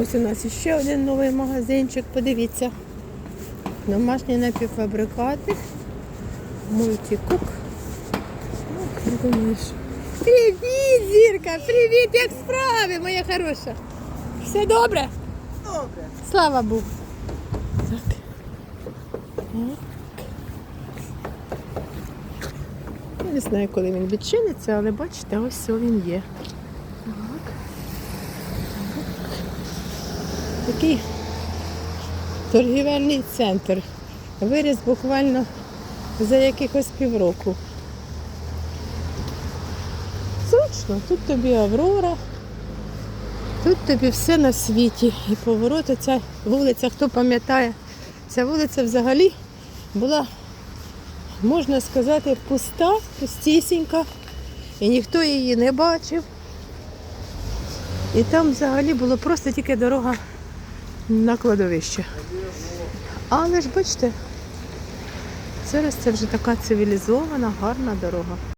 Ось у нас ще один новий магазинчик. Подивіться. Домашні напівфабрикати. Мультикук. Ну, думаєш? Привіт, Зірка! Привіт, як справи, моя хороша. Все добре? Добре. Слава Богу. Так. Я не знаю, коли він відчиниться, але бачите, ось він є. Так. Так. Такий торгівельний центр. Виріс буквально за якихось півроку. Зручно, тут тобі Аврора. Тут тобі все на світі. І поворот, ця вулиця, хто пам'ятає, ця вулиця взагалі була, можна сказати, пуста, пустісінька, і ніхто її не бачив. І там взагалі було просто тільки дорога на кладовище. Але ж бачите, зараз це вже така цивілізована, гарна дорога.